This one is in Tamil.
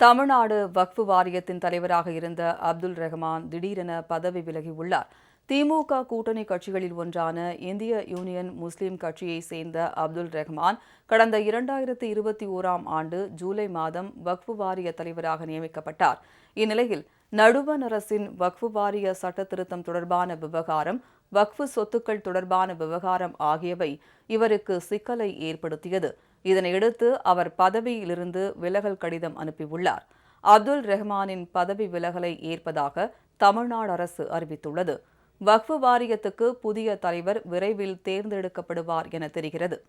தமிழ்நாடு வக்ஃபு வாரியத்தின் தலைவராக இருந்த அப்துல் ரஹ்மான் திடீரென பதவி விலகியுள்ளார் திமுக கூட்டணி கட்சிகளில் ஒன்றான இந்திய யூனியன் முஸ்லிம் கட்சியை சேர்ந்த அப்துல் ரஹ்மான் கடந்த இரண்டாயிரத்தி இருபத்தி ஓராம் ஆண்டு ஜூலை மாதம் வக்ஃபு வாரிய தலைவராக நியமிக்கப்பட்டார். இந்நிலையில் நடுவண் அரசின் வக்ஃபு வாரிய சட்ட திருத்தம் தொடர்பான விவகாரம் வக்ஃபு சொத்துக்கள் தொடர்பான விவகாரம் ஆகியவை இவருக்கு சிக்கலை ஏற்படுத்தியது. இதனையடுத்து அவர் பதவியிலிருந்து விலகல் கடிதம் அனுப்பியுள்ளார். அப்துல் ரெஹ்மானின் பதவி விலகலை ஏற்பதாக தமிழ்நாடு அரசு அறிவித்துள்ளது. வக்ஃபு வாரியத்துக்கு புதிய தலைவர் விரைவில் தேர்ந்தெடுக்கப்படுவார் என தெரிகிறது.